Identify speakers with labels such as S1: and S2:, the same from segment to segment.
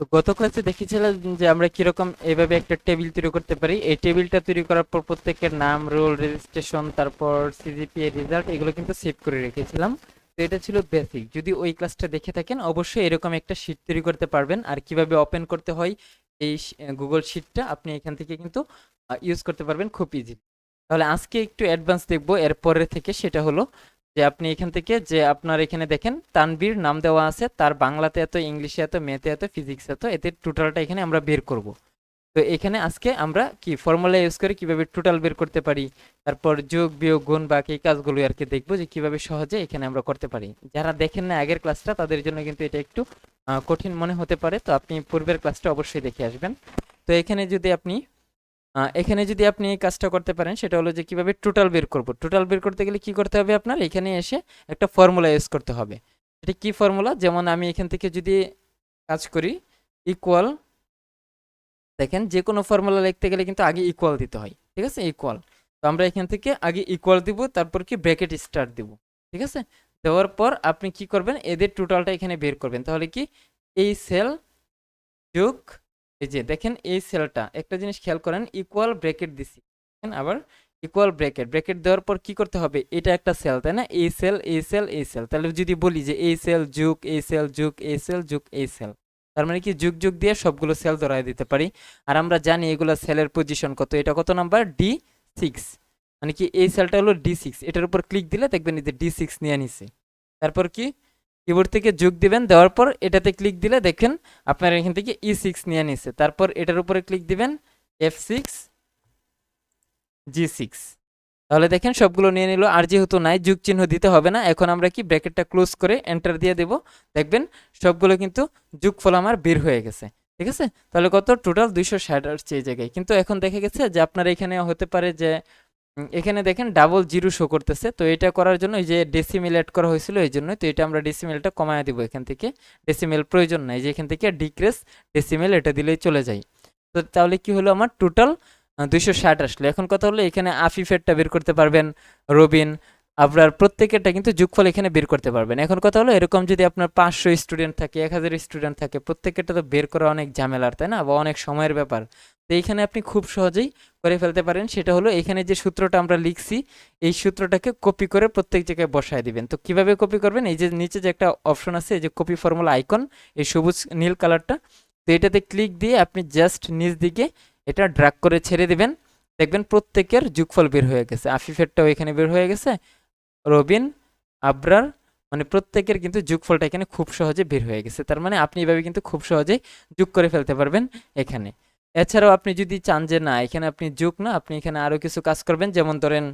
S1: তো গত ক্লাসে দেখেছিলাম যে আমরা কীরকম এইভাবে একটা টেবিল তৈরি করতে পারি। এই টেবিলটা তৈরি করার পর প্রত্যেকের নাম রোল রেজিস্ট্রেশন তারপর সিজিপিএ রেজাল্ট এগুলো কিন্তু সেভ করে রেখেছিলাম। তো এটা ছিল বেসিক যদি ওই ক্লাসটা দেখে থাকেন, অবশ্যই এরকম একটা শিট তৈরি করতে পারবেন। আর কীভাবে ওপেন করতে হয়, এই গুগল শিটটা আপনি এখান থেকে কিন্তু ইউজ করতে পারবেন খুব ইজি তাহলে আজকে একটু অ্যাডভান্স দেখব এরপরে থেকে সেটা হলো যে আপনি এখান থেকে যে আপনার এখানে দেখেন তানবীর নাম দেওয়া আছে, তার বাংলাতে এত, ইংলিশে এত ম্যাথে এত, ফিজিক্স এত এতে টোটালটা এখানে আমরা বের করব। তো এখানে আজকে আমরা কি ফর্মুলা ইউজ করে কীভাবে টোটাল বের করতে পারি, তারপর যোগ, বিয়োগ, গুণ, বাকি কাজগুলো আর কি দেখব যে কীভাবে সহজে এখানে আমরা করতে পারি। যারা দেখেন না আগের ক্লাসটা তাদের জন্য কিন্তু এটা একটু কঠিন মনে হতে পারে, তো আপনি পূর্বের ক্লাসটা অবশ্যই দেখে আসবেন। তো এখানে যদি আপনি এখানে যদি আপনি এই কাজটা করতে পারেন, সেটা হলো যে কীভাবে টোটাল বের করব। টোটাল বের করতে গেলে কি করতে হবে আপনার? এখানে এসে একটা ফর্মুলা ইউজ করতে হবে। এটা কি ফর্মুলা যেমন আমি এখান থেকে যদি কাজ করি ইকুয়াল দেখেন যে কোনো ফর্মুলা লিখতে গেলে কিন্তু আগে ইকুয়াল দিতে হয়। ঠিক আছে? ইকুয়াল তো আমরা এখান থেকে আগে ইকুয়াল দিব, তারপর কি ব্র্যাকেট স্টার্ট দিব। ঠিক আছে? দেওয়ার পর আপনি কি করবেন? এদের টোটালটা এখানে বের করবেন। তাহলে কি এই সেল যোগ এই যে দেখেন, এই সেলটা একটা জিনিস খেয়াল করেন ইকুয়াল ব্র্যাকেট দিছি। আবার ইকুয়াল ব্র্যাকেট ব্র্যাকেট দেওয়ার পর কি করতে হবে? এটা একটা সেল তাই না? এই সেল এই সেল এই সেল তাহলে যদি বলি যে এই সেল যুগ, এই সেল যুগ, এই সেল যুগ, এই সেল তার মানে কি যুগ যুগ দিয়ে সবগুলো সেল ধরাই দিতে পারি। আর আমরা জানি এগুলো সেলের পজিশন কত। এটা কত নাম্বার? ডি সিক্স মানে কি এই সেলটা হলো ডি সিক্স এটার উপর ক্লিক দিলে দেখবেন এই যে ডি সিক্স নিয়ে নিছে। তারপর কি? কিবোর্ড থেকে যোগ দিবেন, দেওয়ার পর এটাতে ক্লিক দিলে দেখেন আপনার এখান থেকে ই সিক্স নিয়ে নিছে। তারপর এটার উপরে ক্লিক দিবেন এফ সিক্স জি সিক্স তাহলে দেখেন সবগুলো নিয়ে নিল। আর যেহেতু নাই, যুগ চিহ্ন দিতে হবে না। এখন আমরা কি ব্র্যাকেটটা ক্লোজ করে এন্টার দিয়ে দেব। দেখবেন সবগুলো কিন্তু যুগফল আমার বের হয়ে গেছে। ঠিক আছে? তাহলে কত? টোটাল দুইশো ষাট আসছে এই জায়গায়। কিন্তু এখন দেখা গেছে যে আপনার এখানে হতে পারে যে এখানে দেখেন ডাবল জিরো শো করতেছে। তো এটা করার জন্য যে ডেসিমেল অ্যাড করা হয়েছিল, এই জন্য তো এটা আমরা ডেসিমেলটা কমায় দিব এখান থেকে। ডেসিমেল প্রয়োজন নাই, যে এখান থেকে ডিক্রেস ডেসিমেল এটা দিলেই চলে যায়। তো তাহলে কি হলো আমার? টোটাল দুইশো ষাট আসলো। এখন কথা হলো এখানে আফিফেরটা বের করতে পারবেন রবিন। আপনার প্রত্যেকেরটা কিন্তু যোগফল এখানে বের করতে পারবেন। এখন কথা হলো এরকম যদি আপনার পাঁচশো স্টুডেন্ট থাকে, এক হাজার স্টুডেন্ট থাকে, প্রত্যেকেরটা তো বের করা অনেক ঝামেলার, তাই না? বা অনেক সময়ের ব্যাপার। তো এইখানে আপনি খুব সহজেই করে ফেলতে পারেন। সেটা হলো এখানে যে সূত্রটা আমরা লিখছি, এই সূত্রটাকে কপি করে প্রত্যেক জায়গায় বসায় দিবেন। তো কীভাবে কপি করবেন? এই যে নিচে যে একটা অপশন আছে, এই যে কপি ফর্মুলা আইকন এই সবুজ নীল কালারটা তো এটাতে ক্লিক দিয়ে আপনি জাস্ট নিচ দিকে এটা ড্রাগ করে ছেড়ে দিবেন। দেখবেন প্রত্যেকের যোগফল বের হয়ে গেছে। আফিফেরটাও এখানে বের হয়ে গেছে। রবিন, আবরার মানে প্রত্যেকের কিন্তু যোগফলটা এখানে খুব সহজে বের হয়ে গেছে। তার মানে আপনি এভাবে কিন্তু খুব সহজেই যোগ করে ফেলতে পারবেন এখানে। এছাড়াও আপনি যদি চান যে না, এখানে আপনি যোগ না, আপনি এখানে আরও কিছু কাজ করবেন, যেমন ধরেন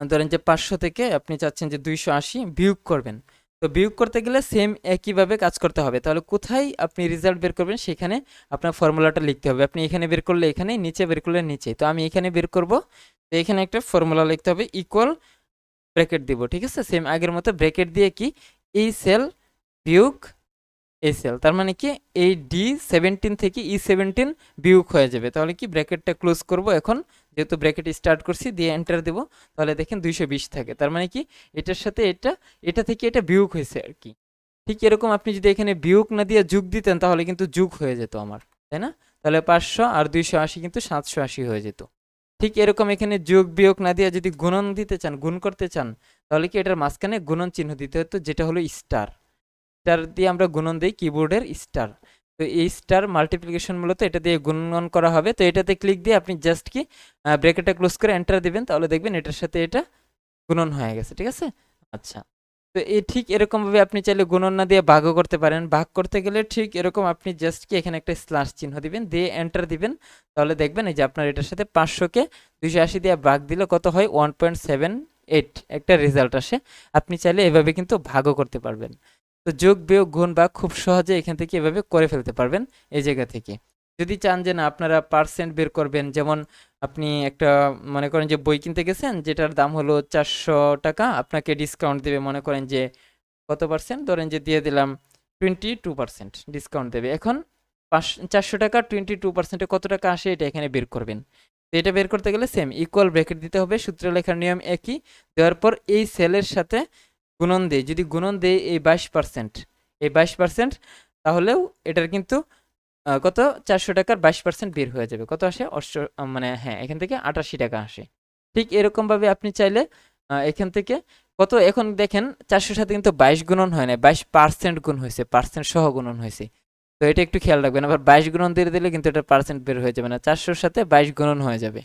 S1: ধরেন যে পাঁচশো থেকে আপনি চাচ্ছেন যে দুইশো আশি বিয়োগ করবেন। তো বিয়োগ করতে গেলে সেম একইভাবে কাজ করতে হবে। তাহলে কোথায় আপনি রেজাল্ট বের করবেন সেখানে আপনার ফর্মুলাটা লিখতে হবে। আপনি এখানে বের করলে এখানে, নিচে বের করলে নিচে। তো আমি এখানে বের করব, তো এখানে একটা ফর্মুলা লিখতে হবে ইকুয়াল ব্র্যাকেট দিব, ঠিক আছে? সেম আগের মতো ব্র্যাকেট দিয়ে কি? এই সেল বিয়োগ এই সেল তার মানে কি? এই ডি সেভেন্টিন থেকে ই সেভেন্টিন বিয়োগ হয়ে যাবে। তাহলে কি? ব্র্যাকেটটা ক্লোজ করব এখন। যেহেতু ব্র্যাকেট স্টার্ট করছি, দিয়ে এন্টার দেব। তাহলে দেখেন দুইশো বিশ থাকে। তার মানে কি? এটার সাথে এটা এটা থেকে এটা বিয়োগ হয়েছে আর কি। ঠিক এরকম আপনি যদি এখানে বিয়োগ না দিয়ে যোগ দিতেন, তাহলে কিন্তু যোগ হয়ে যেত আমার। তাই না? তাহলে পাঁচশো আর দুইশো আশি কিন্তু সাতশো আশি হয়ে যেত। ঠিক এরকম এখানে যোগ বিয়োগ না দিয়ে যদি গুণন দিতে চান, গুণ করতে চান, তাহলে কি এটার মাঝখানে গুণন চিহ্ন দিতে হতো, যেটা হলো স্টার। স্টার দিয়ে আমরা গুণন দিই কিবোর্ডের স্টার তো এই স্টার মাল্টিপ্লিকেশন মূলত এটা দিয়ে গুণন করা হবে। তো এটাতে ক্লিক দিয়ে আপনি জাস্ট কি ব্রেকেটটা ক্লোজ করে এন্টার দিবেন, তাহলে দেখবেন এটার সাথে এটা গুণন হয়ে গেছে, ঠিক আছে? আচ্ছা। তো এই ঠিক এরকমভাবে আপনি চাইলে গুণন না দিয়ে ভাগও করতে পারেন। ভাগ করতে গেলে ঠিক এরকম আপনি জাস্ট কি এখানে একটা স্ল্যাশ চিহ্ন দিবেন, দিয়ে এন্টার দিবেন। তাহলে দেখবেন এই যে আপনার এটার সাথে পাঁচশোকে দুইশো আশি দিয়ে ভাগ দিলে কত হয়? ওয়ান পয়েন্ট সেভেন এইট একটা রেজাল্ট আসে। আপনি চাইলে এভাবে কিন্তু ভাগও করতে পারবেন। তো যোগ, বিয়োগ, গুণ বা খুব সহজে এখান থেকে এভাবে করে ফেলতে পারবেন এই জায়গা থেকে। যদি চান যে না, আপনারা পার্সেন্ট বের করবেন, যেমন আপনি একটা মনে করেন যে বই কিনতে গেছেন, যেটার দাম হলো চারশো টাকা, আপনাকে ডিসকাউন্ট দেবে, মনে করেন যে কত পার্সেন্ট ধরেন যে দিয়ে দিলাম টোয়েন্টি টু পার্সেন্ট ডিসকাউন্ট দেবে। এখন পাঁচ, চারশো টাকা টোয়েন্টি টু পার্সেন্টে কত টাকা আসে, এটা এখানে বের করবেন। তো এটা বের করতে গেলে সেম ইকুয়াল ব্র্যাকেট দিতে হবে সূত্র লেখার নিয়ম একই। দেওয়ার পর এই সেলের সাথে গুণন দেয়, যদি গুণন দেয় এই বাইশ পার্সেন্ট এই বাইশ পার্সেন্ট তাহলেও এটার কিন্তু কত? চারশো টাকার বাইশ পার্সেন্ট বের হয়ে যাবে। কত আসে? অষ্ট মানে হ্যাঁ এখান থেকে আটাশি টাকা আসে। ঠিক এরকমভাবে আপনি চাইলে এখান থেকে কত? এখন দেখেন, চারশোর সাথে কিন্তু বাইশ গুণন হয় না, বাইশ পার্সেন্ট গুণ হয়েছে পার্সেন্ট সহ গুণন হয়েছে। তো এটা একটু খেয়াল রাখবেন। আবার বাইশ গুণন দিয়ে দিলে কিন্তু এটা পার্সেন্ট বের হয়ে যাবে না, চারশোর সাথে বাইশ গুণন হয়ে যাবে।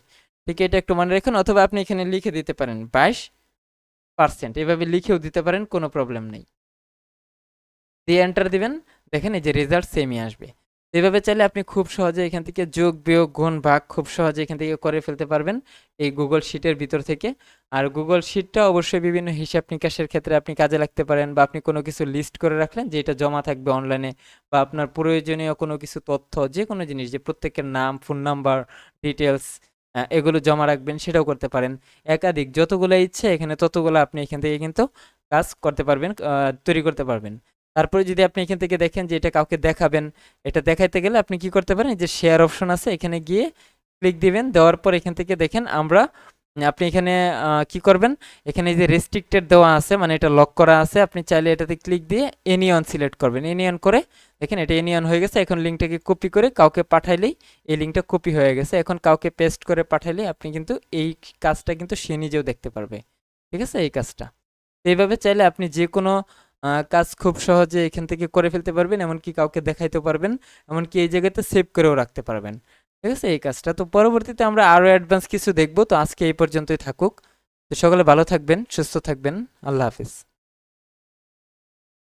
S1: ঠিক এটা একটু মনে রাখুন, অথবা আপনি এখানে লিখে দিতে পারেন, বাইশ পার্সেন্ট। এভাবে লিখেও দিতে পারেন, কোনো প্রবলেম নেই। দিয়ে এন্টার দিবেন, দেখেন এই যে রেজাল্ট সেমই আসবে। এভাবে চাইলে আপনি খুব সহজে এখান থেকে যোগ, বিয়োগ, গুণ, ভাগ খুব সহজে এখান থেকে করে ফেলতে পারবেন এই গুগল শিটের ভিতর থেকে। আর গুগল শিটটা অবশ্যই বিভিন্ন হিসাব নিকাশের ক্ষেত্রে আপনি কাজে লাগতে পারেন বা আপনি কোনো কিছু লিস্ট করে রাখলেন যেটা জমা থাকবে অনলাইনে বা আপনার প্রয়োজনীয় কোনো কিছু তথ্য যে কোনো জিনিস, যে প্রত্যেকের নাম ফোন নাম্বার ডিটেলস এগুলো জমা রাখবেন, সেটাও করতে পারেন। একাধিক যতগুলো ইচ্ছে, এখানে ততগুলো আপনি এখান থেকে কিন্তু কাজ করতে পারবেন তৈরি করতে পারবেন। তারপরে যদি আপনি এখান থেকে দেখেন যে এটা কাউকে দেখাবেন, এটা দেখাইতে গেলে আপনি কি করতে পারেন যে শেয়ার অপশন আছে, এখানে গিয়ে ক্লিক দিবেন, দেওয়ার পর এখান থেকে দেখেন আমরা আপনি এখানে কি করবেন, এখানে যে রেস্ট্রিক্টেড দেওয়া আছে মানে এটা লক করা আছে, আপনি চাইলে এটাতে ক্লিক দিয়ে এনিয়ন সিলেক্ট করবেন। এনিয়ন করে দেখেন এটা এনিয়ন হয়ে গেছে, এখন লিঙ্কটাকে কপি করে কাউকে পাঠাইলেই এই লিঙ্কটা কপি হয়ে গেছে। এখন কাউকে পেস্ট করে পাঠাইলে আপনি কিন্তু এই কাজটা কিন্তু সে নিজেও দেখতে পারবে। ঠিক আছে? এই কাজটা। এইভাবে চাইলে আপনি যে কোনো কাজ খুব সহজে এখান থেকে করে ফেলতে পারবেন, এমনকি কাউকে দেখাইতে পারবেন, এমনকি এই জায়গাতে সেভ করেও রাখতে পারবেন। ঠিক আছে? এই কাজটা। তো পরবর্তীতে আমরা আরও অ্যাডভান্স কিছু দেখব। তো আজকে এই পর্যন্তই থাকুক। তো সকলে ভালো থাকবেন, সুস্থ থাকবেন। আল্লাহ হাফিজ।